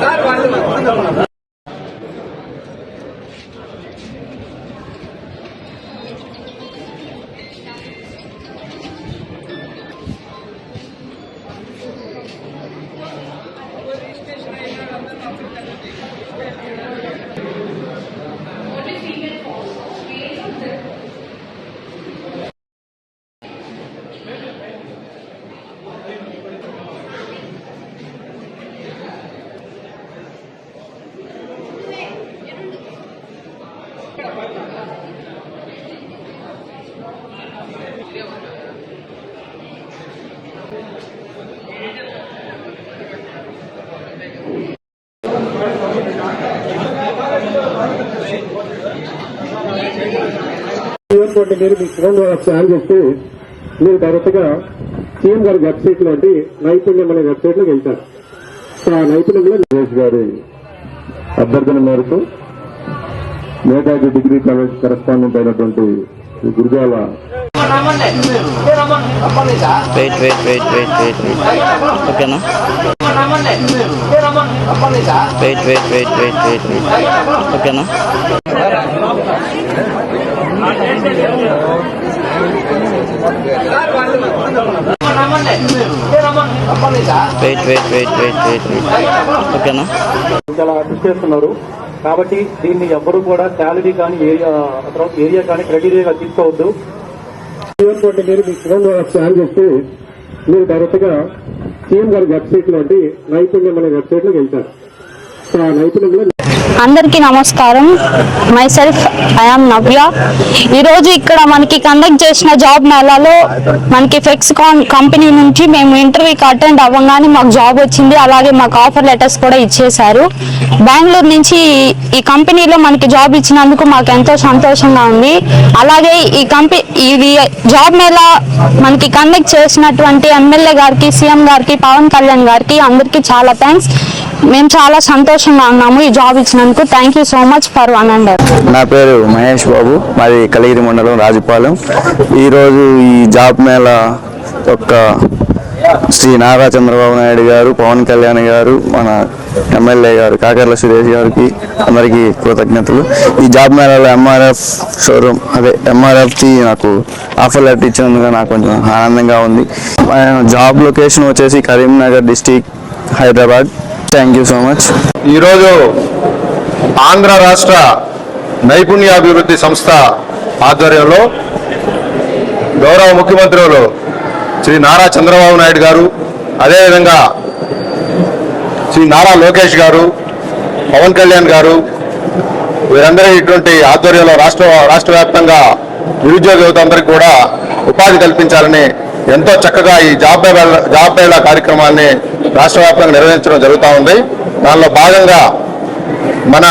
Sir వాళ్ళు airport మీరు మీ phone ద్వారా చెప్పి మీరు డైరెక్ట్గా సీఎం గారి వెబ్సైట్ లోటి నైపుణ్యం అనే వెబ్సైట్లోకి వెళ్తారు. ఆ నైపుణ్యంలో నరేష్ గారి అభ్యర్థన మేరకు నేతాజీ డిగ్రీ కాలేజ్ కరెస్పాండెంట్ అయినటువంటి Gurajala wait wait wait wait wait wait ఓకేనా wait wait wait wait wait wait ఓకేనా wait wait wait wait wait wait ఓకేనా చాలా కృషి చేస్తున్నారు. కాబట్టి దీన్ని ఎవ్వరూ కూడా శాలరీ కానీ ఏరియా ఏరియా కానీ క్రైటీరియాగా తీసుకోవద్దు. ఎయిర్పోర్ట్ మీరు మీ ఫోన్ ద్వారా స్కాన్ చేస్తే మీరు డైరెక్ట్గా సీఎం గారి వెబ్సైట్ లాంటి నైపుణ్యం అనే వెబ్సైట్లోకి వెళ్తారు. అందరికీ నమస్కారం. మై సెల్ఫ్ ఐఆమ్ నవ్య ఈరోజు ఇక్కడ మనకి కండక్ట్ చేసిన జాబ్ మేళాలో మనకి ఫెక్స్ కంపెనీ నుంచి మేము ఇంటర్వ్యూకి అటెండ్ అవ్వగానే మాకు జాబ్ వచ్చింది. అలాగే మాకు ఆఫర్ లెటర్స్ కూడా ఇచ్చేశారు. బెంగళూరు నుంచి ఈ కంపెనీలో మనకి జాబ్ ఇచ్చినందుకు మాకు ఎంతో సంతోషంగా ఉంది. అలాగే ఈ కంపెనీ ఇది జాబ్ మేళా మనకి కండక్ట్ చేసినటువంటి ఎమ్మెల్యే గారికి సీఎం గారికి పవన్ కళ్యాణ్ గారికి అందరికీ చాలా థ్యాంక్స్ మేము చాలా సంతోషంగా ఉన్నాము ఈ జాబ్ ఇచ్చినందుకు. Thank you so much for one and నా పేరు మహేష్ బాబు మాది కలిగిరి మండలం రాజుపాలెం. ఈరోజు ఈ జాబ్ మేళ యొక్క శ్రీ నారా చంద్రబాబు నాయుడు గారు పవన్ కళ్యాణ్ గారు మన ఎమ్మెల్యే గారు కాకర్ల సురేష్ గారికి అందరికీ కృతజ్ఞతలు. ఈ జాబ్ మేళాలో ఎంఆర్ఎఫ్ షోరూమ్ అదే ఎంఆర్ఎఫ్కి నాకు ఆఫర్ లెటర్ ఇచ్చినందుకు నాకు కొంచెం ఆనందంగా ఉంది. జాబ్ లొకేషన్ వచ్చేసి Karimnagar district Hyderabad. Thank you so much ఈరోజు ఆంధ్ర రాష్ట్ర నైపుణ్యాభివృద్ధి సంస్థ ఆధ్వర్యంలో గౌరవ ముఖ్యమంత్రులు శ్రీ నారా చంద్రబాబు నాయుడు గారు అదేవిధంగా శ్రీ నారా లోకేష్ గారు పవన్ కళ్యాణ్ గారు వీరందరూ ఇటువంటి ఆధ్వర్యంలో రాష్ట్ర రాష్ట్ర వ్యాప్తంగా నిరుద్యోగ యువత కూడా ఉపాధి కల్పించాలని ఎంతో చక్కగా ఈ జాబ్ జాబ్ మేళా కార్యక్రమాన్ని రాష్ట్ర వ్యాప్తంగా నిర్వహించడం జరుగుతూ ఉంది. దానిలో భాగంగా మన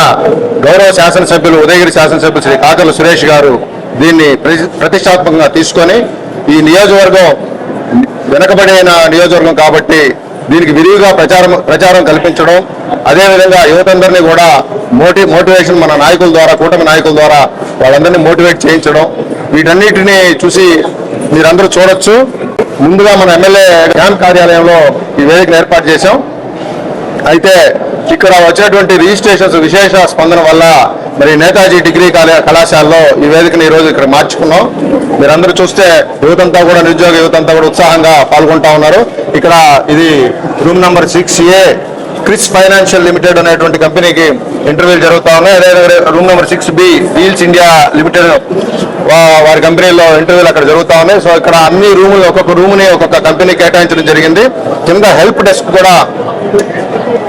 గౌరవ శాసనసభ్యులు ఉదయగిరి శాసనసభ్యులు శ్రీ కాకర్ల సురేష్ గారు దీన్ని ప్రతి- ప్రతిష్టాత్మకంగా తీసుకొని ఈ నియోజకవర్గం వెనకబడిన నియోజకవర్గం కాబట్టి దీనికి విరివిగా ప్రచారం ప్రచారం కల్పించడం అదేవిధంగా యువతందరినీ కూడా మోటి మోటివేషన్ మన నాయకుల ద్వారా కూటమి నాయకుల ద్వారా వాళ్ళందరినీ మోటివేట్ చేయించడం వీటన్నిటిని చూసి మీరందరూ చూడొచ్చు. ముందుగా మన ఎమ్మెల్యే గ్రామ్ కార్యాలయంలో ఈ వేదికను ఏర్పాటు చేశాం. అయితే ఇక్కడ వచ్చినటువంటి రిజిస్ట్రేషన్స్ విశేష స్పందన వల్ల మరి నేతాజీ డిగ్రీ కాలే- కళాశాలలో ఈ వేదికను ఈ రోజు ఇక్కడ మార్చుకున్నాం. మీరందరూ చూస్తే యువతంతా కూడా నిరుద్యోగ యువతంతా కూడా ఉత్సాహంగా పాల్గొంటా ఉన్నారు. ఇక్కడ ఇది room number six A Kris financial limited అనేటువంటి కంపెనీకి ఇంటర్వ్యూలు జరుగుతా ఉన్నాయి. అదేవిధంగా room number six B wheels India limited వారి కంపెనీలో ఇంటర్వ్యూలు అక్కడ జరుగుతా ఉన్నాయి. సో ఇక్కడ అన్ని రూములు ఒక్కొక్క రూమ్ని ఒక్కొక్క కంపెనీ కేటాయించడం జరిగింది. కింద హెల్ప్ డెస్క్ కూడా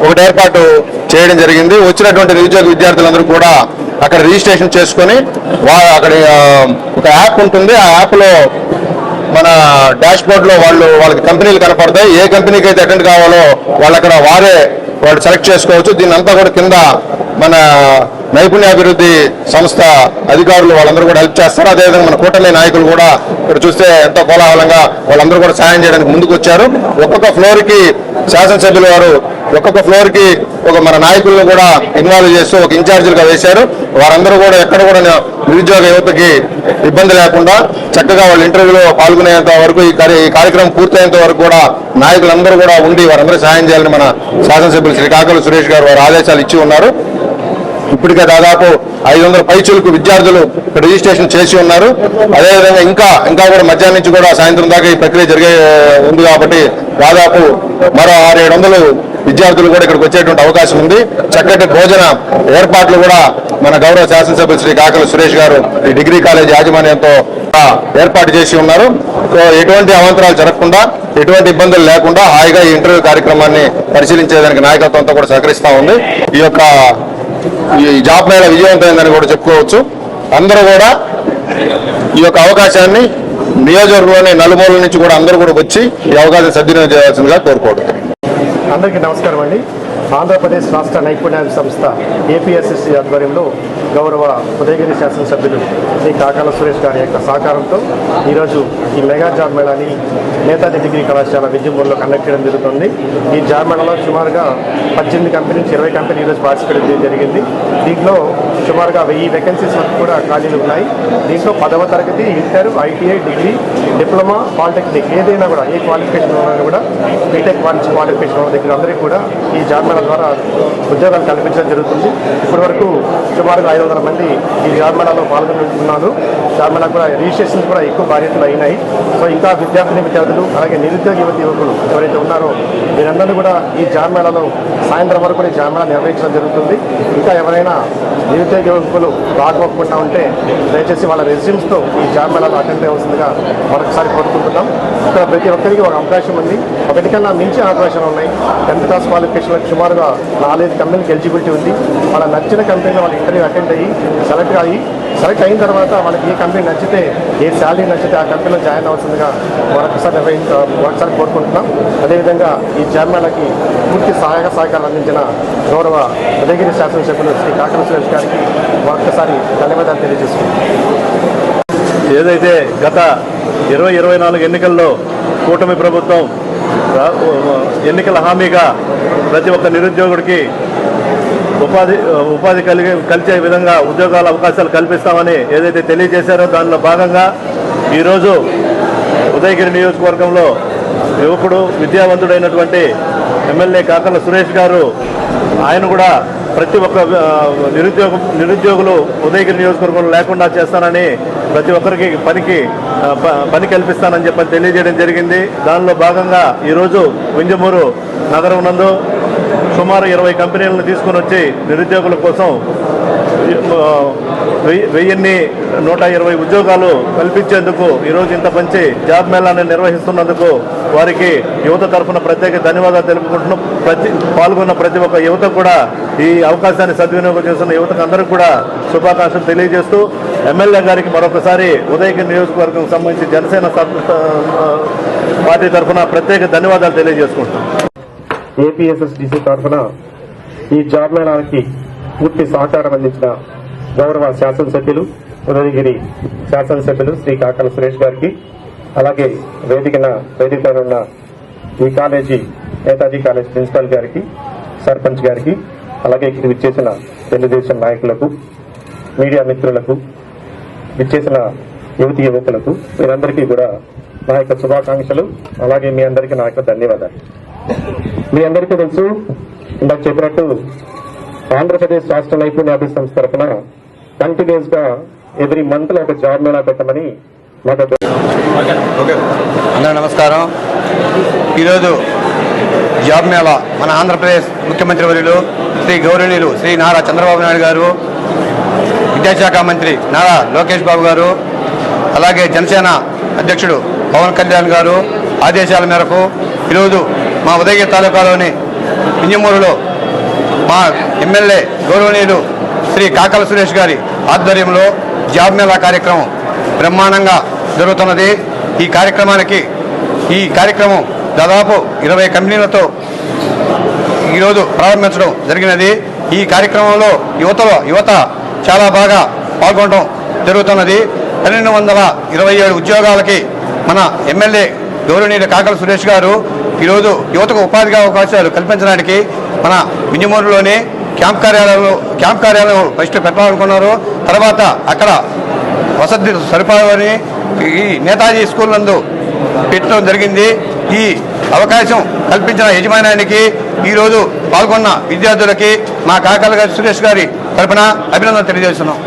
ఒకటి ఏర్పాటు చేయడం జరిగింది. వచ్చినటువంటి నిరుద్యోగ విద్యార్థులందరూ కూడా అక్కడ రిజిస్ట్రేషన్ చేసుకొని వా అక్కడ ఒక యాప్ ఉంటుంది. ఆ యాప్లో మన డాష్ బోర్డ్లో వాళ్ళు వాళ్ళకి కంపెనీలు కనపడతాయి. ఏ కంపెనీకి అయితే అటెండ్ కావాలో వాళ్ళు అక్కడ వారే వాళ్ళు సెలెక్ట్ చేసుకోవచ్చు. దీని అంతా కూడా కింద మన నైపుణ్యాభివృద్ధి సంస్థ అధికారులు వాళ్ళందరూ కూడా హెల్ప్ చేస్తారు. అదేవిధంగా మన కూటమి నాయకులు కూడా ఇక్కడ చూస్తే ఎంతో కోలాహలంగా వాళ్ళందరూ కూడా సాయం చేయడానికి ముందుకు వచ్చారు. ఒక్కొక్క ఫ్లోర్కి శాసనసభ్యుల వారు ఒక్కొక్క ఫ్లోర్కి ఒక మన నాయకులను కూడా ఇన్వాల్వ్ చేస్తూ ఒక ఇన్ఛార్జీలుగా వేశారు. వారందరూ కూడా ఎక్కడ కూడా నిరుద్యోగ యువతకి ఇబ్బంది లేకుండా చక్కగా వాళ్ళ ఇంటర్వ్యూలో పాల్గొనేంత వరకు ఈ కార్య- ఈ కార్యక్రమం పూర్తయ్యేంత వరకు కూడా నాయకులందరూ కూడా ఉండి వారందరూ సహాయం చేయాలని మన శాసనసభ్యులు శ్రీ సురేష్ గారు వారు ఆదేశాలు ఇచ్చి ఉన్నారు. ఇప్పటికే దాదాపు ఐదు వందల పైచులకు విద్యార్థులు ఇక్కడ రిజిస్ట్రేషన్ చేసి ఉన్నారు. అదేవిధంగా ఇంకా ఇంకా కూడా మధ్యాహ్నం నుంచి కూడా సాయంత్రం దాకా ఈ ప్రక్రియ జరిగే ఉంది కాబట్టి దాదాపు మరో ఆరు ఏడు వందలు విద్యార్థులు కూడా ఇక్కడికి వచ్చేటువంటి అవకాశం ఉంది. చక్కటి భోజన ఏర్పాట్లు కూడా మన గౌరవ శాసనసభ్యులు శ్రీ కాకల సురేష్ గారు ఈ డిగ్రీ కాలేజ్ యాజమాన్యంతో ఏర్పాటు చేసి ఉన్నారు. సో ఎటువంటి అవాంతరాలు జరగకుండా ఎటువంటి ఇబ్బందులు లేకుండా హాయిగా ఈ ఇంటర్వ్యూ కార్యక్రమాన్ని పరిశీలించేదానికి నాయకత్వంతో కూడా సహకరిస్తా ఉంది. ఈ యొక్క ఈ జాబ్ మేళ విజయవంతమైందని కూడా చెప్పుకోవచ్చు. అందరూ కూడా ఈ యొక్క అవకాశాన్ని నియోజకవర్గంలోని నలుమూలల నుంచి కూడా అందరూ కూడా వచ్చి ఈ అవకాశం సద్వినియోగం చేయాల్సిందిగా కోరుకోవడం అందరికీ నమస్కారం అండి. ఆంధ్రప్రదేశ్ రాష్ట్ర నైపుణ్యాల సంస్థ ఏపీఎస్ఎస్సి ఆధ్వర్యంలో గౌరవ ఉదయగిరి శాసనసభ్యులు శ్రీ కాకాల సురేష్ గారి యొక్క సహకారంతో ఈరోజు ఈ మెగా జాబ్ మేళాని నేతాజీ డిగ్రీ కళాశాల విజయపూర్లో కండక్ట్ చేయడం జరుగుతుంది. ఈ జాబ్ మేళాలో సుమారుగా పద్దెనిమిది కంపెనీ నుంచి ఇరవై కంపెనీ ఈరోజు పార్టిసిపేట్ చేయడం జరిగింది. దీంట్లో సుమారుగా వెయ్యి వేకెన్సీస్ వరకు కూడా ఖాళీలు ఉన్నాయి. దీంట్లో పదవ తరగతి inter ITI degree diploma polytechnic ఏదైనా కూడా ఏ క్వాలిఫికేషన్ ఉన్నా కూడా బీటెక్ వాణిజ్య క్వాలిఫికేషన్ ఉన్న దగ్గర అందరికీ కూడా ఈ జాబ్ ద్వారా ఉద్యోగాలు కల్పించడం జరుగుతుంది. ఇప్పటి వరకు సుమారుగా ఐదు వందల మంది ఈ జాబ్ పాల్గొంటున్నారు. జాబ్ కూడా రిజిస్ట్రేషన్ కూడా ఎక్కువ బాధ్యతలు అయినాయి. సో ఇంకా విద్యార్థిని విద్యార్థులు అలాగే నిరుద్యోగ యువతి యువకులు ఎవరైతే ఉన్నారో వీరందరూ కూడా ఈ జాబ్ సాయంత్రం వరకు కూడా ఈ నిర్వహించడం జరుగుతుంది. ఇంకా ఎవరైనా నిరుద్యోగ యువకులు రాకపోకుండా ఉంటే దయచేసి వాళ్ళ రెజ్యూమ్స్తో ఈ జాబ్ అటెండ్ అవ్వాల్సిందిగా మరొకసారి కోరుకుంటున్నాం. ఇక్కడ ప్రతి ఒక్కరికి ఒక అవకాశం ఉంది. ఒకటి కన్నా మించి అవకాశాలు ఉన్నాయి. టెన్త్ క్లాస్ క్వాలిఫికేషన్లకు సుమారుగా నాలుగైదు కంపెనీలకు ఎలిజిబిలిటీ ఉంది. వాళ్ళ నచ్చిన కంపెనీలో వాళ్ళ ఇంటర్వ్యూ అటెండ్ అయ్యి సెలెక్ట్ అయ్యి సెలెక్ట్ అయిన తర్వాత వాళ్ళకి ఏ కంపెనీ నచ్చితే ఏ శాలరీ నచ్చితే ఆ కంపెనీలో జాయిన్ అవ్వాల్సిందిగా మరొకసారి నిర్వహించ మరొకసారి కోరుకుంటున్నాం. అదేవిధంగా ఈ చైర్మన్లకి పూర్తి సహాయక సహకారం అందించిన గౌరవ ఉదయగిరి శాసనసభ్యులు శ్రీ కాకర సురేష్ గారికి మరొకసారి ధన్యవాదాలు తెలియజేస్తున్నాం. ఏదైతే గత ఇరవై ఇరవై నాలుగు ఎన్నికల్లో కూటమి ప్రభుత్వం ఎన్నికల హామీగా ప్రతి ఒక్క నిరుద్యోగుడికి ఉపాధి ఉపాధి కలిగి కలిసే విధంగా ఉద్యోగాల అవకాశాలు కల్పిస్తామని ఏదైతే తెలియజేశారో దానిలో భాగంగా ఈరోజు ఉదయగిరి నియోజకవర్గంలో యువకుడు విద్యావంతుడైనటువంటి ఎమ్మెల్యే కాకల సురేష్ గారు ఆయన కూడా ప్రతి ఒక్క నిరుద్యోగ నిరుద్యోగులు ఉదయగిరి నియోజకవర్గంలో లేకుండా చేస్తానని ప్రతి ఒక్కరికి పనికి ప- పని కల్పిస్తానని చెప్పని తెలియజేయడం జరిగింది. దానిలో భాగంగా ఈరోజు వింజమూరు నగరం నందు సుమారు ఇరవై కంపెనీలను తీసుకొని వచ్చి నిరుద్యోగుల కోసం వెయ్యి- వెయ్యిన్ని నూట ఇరవై ఉద్యోగాలు కల్పించేందుకు ఈరోజు ఇంత మంచి జాబ్ మేళాన్ని నిర్వహిస్తున్నందుకు వారికి యువత తరఫున ప్రత్యేక ధన్యవాదాలు తెలుపుకుంటున్నాం. ప్రతి పాల్గొన్న ప్రతి ఒక్క యువత కూడా ఈ అవకాశాన్ని సద్వినియోగం చేస్తున్న యువతకు అందరికీ కూడా శుభాకాంక్షలు తెలియజేస్తూ ఎమ్మెల్యే గారికి మరొకసారి ఉదయగిరి నియోజకవర్గం సంబంధించి జనసేన పార్టీ తరఫున ప్రత్యేక ధన్యవాదాలు తెలియజేసుకుంటున్నాం. ఏపీఎస్ఎస్డిసి తరఫున ఈ జాబ్ మేళానికి పూర్తి సహకారం అందించిన గౌరవ శాసనసభ్యులు ఉదయగిరి శాసనసభ్యులు శ్రీ కాకల సురేష్ గారికి అలాగే వేదికన వేదికపై ఉన్న ఈ కాలేజీ నేతాజీ కాలేజ్ ప్రిన్సిపాల్ గారికి సర్పంచ్ గారికి అలాగే ఇక్కడ విచ్చేసిన తెలుగుదేశం నాయకులకు మీడియా మిత్రులకు విచ్చేసిన యువతి యువకులకు మీరందరికీ కూడా నా యొక్క శుభాకాంక్షలు అలాగే మీ అందరికీ నా యొక్క ధన్యవాదాలు. మీ అందరికీ తెలుసు ఇందాక చెప్పినట్టు ఆంధ్రప్రదేశ్ రాష్ట్ర నైపుణ్యాభివృద్ధి సంస్థ తరఫున కంటిన్యూస్గా ఎవ్రీ మంత్లో ఒక జాబ్ మేళా పెట్టమని మాకు అందరూ నమస్కారం. ఈరోజు జాబ్ మేళా మన ఆంధ్రప్రదేశ్ ముఖ్యమంత్రి వర్యులు శ్రీ గౌరవనీయులు శ్రీ నారా చంద్రబాబు నాయుడు గారు విద్యాశాఖ మంత్రి నారా లోకేష్ బాబు గారు అలాగే జనసేన అధ్యక్షుడు పవన్ కళ్యాణ్ గారు ఆదేశాల మేరకు ఈరోజు మా ఉదయగిరి తాలూకాలోని ఇంజమూరులో మా ఎమ్మెల్యే గౌరవనీయులు శ్రీ కాకల సురేష్ గారి ఆధ్వర్యంలో జాబ్ మేళా కార్యక్రమం బ్రహ్మాండంగా జరుగుతున్నది. ఈ కార్యక్రమానికి ఈ కార్యక్రమం దాదాపు ఇరవై కంపెనీలతో ఈరోజు ప్రారంభించడం జరిగినది. ఈ కార్యక్రమంలో యువతలో యువత చాలా బాగా పాల్గొనడం జరుగుతున్నది. పన్నెండు వందల ఇరవై ఏడు ఉద్యోగాలకి మన ఎమ్మెల్యే గౌరవనీయుడు కాకల సురేష్ గారు ఈరోజు యువతకు ఉపాధిగా అవకాశాలు కల్పించడానికి మన మినిమూరులోనే క్యాంప్ కార్యాలయంలో క్యాంప్ కార్యాలయం ఫస్ట్ పెట్టాలనుకున్నారు. తర్వాత అక్కడ వసతి సరిపడని ఈ నేతాజీ స్కూల్ నందు పెట్టడం జరిగింది. ఈ అవకాశం కల్పించిన యజమానానికి ఈరోజు పాల్గొన్న విద్యార్థులకి మా కాకల గారి సురేష్ గారి తరపున అభినందన తెలియజేస్తున్నాం.